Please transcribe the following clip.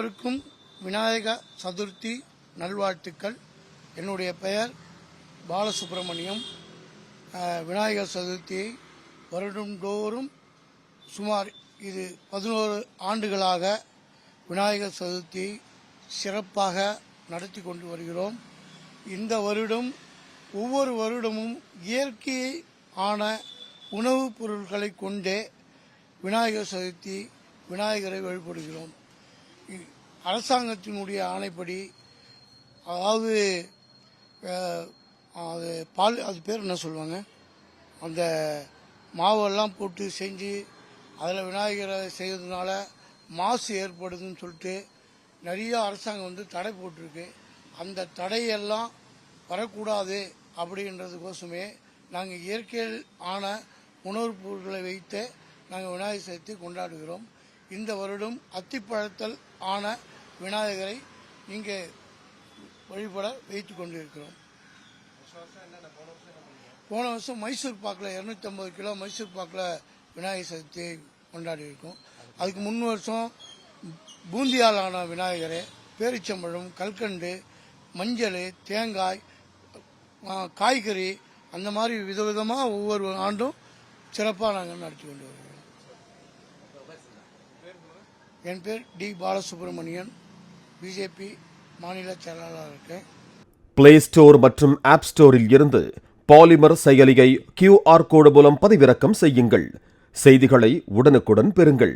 அனைவருக்கும் விநாயக சதுர்த்தி நல்வாழ்த்துக்கள். என்னுடைய பெயர் பாலசுப்ரமணியம். விநாயகர் சதுர்த்தியை வருடந்தோறும் சுமார் இது பதினோரு ஆண்டுகளாக விநாயகர் சதுர்த்தியை சிறப்பாக நடத்தி கொண்டு வருகிறோம். இந்த வருடம் ஒவ்வொரு வருடமும் இயற்கையை ஆன உணவுப் பொருட்களை கொண்டே விநாயகர் சதுர்த்தி விநாயகரை வழிபடுகிறோம். அரசாங்கத்தினுடைய ஆணைப்படி அதாவது அது பால் அது பேர் என்ன சொல்லுவாங்க? அந்த மாவெல்லாம் போட்டு செஞ்சு அதில் விநாயகரை செய்கிறதுனால மாசு ஏற்படுதுன்னு சொல்லிட்டு நிறைய அரசாங்கம் வந்து தடை போட்டிருக்கு. அந்த தடையெல்லாம் வரக்கூடாது அப்படின்றதுக்கோசமே நாங்கள் இயற்கையில் ஆன உணவுப் பொருட்களை வைத்து நாங்கள் விநாயகர் சதுர்த்தி கொண்டாடுகிறோம். இந்த வருடம் அத்திப்பழத்தல் ஆன விநாயகரை இங்கே வழிபட வைத்து கொண்டிருக்கிறோம். போன வருஷம் மைசூர் பாக்கில் இரநூத்தம்பது கிலோ மைசூர் பாக்கில் விநாயகர் சதுர்த்தியை கொண்டாடி இருக்கோம். அதுக்கு முன் வருஷம் பூந்தியால் ஆன விநாயகர் பேரிச்சம்பழம் கல்கண்டு மஞ்சள் தேங்காய் காய்கறி அந்த மாதிரி விதவிதமாக ஒவ்வொரு ஆண்டும் சிறப்பாக நாங்கள் நடத்தி கொண்டு வருகிறோம். என் பேர் டி பாலசுப்ரமணியன். பிஜேபி மாநில செயலாளர் இருக்கேன். பிளே ஸ்டோர் மற்றும் ஆப் ஸ்டோரில் இருந்து பாலிமர் செயலியை கியூஆர் கோடு மூலம் பதிவிறக்கம் செய்யுங்கள். செய்திகளை உடனுக்குடன் பெறுங்கள்.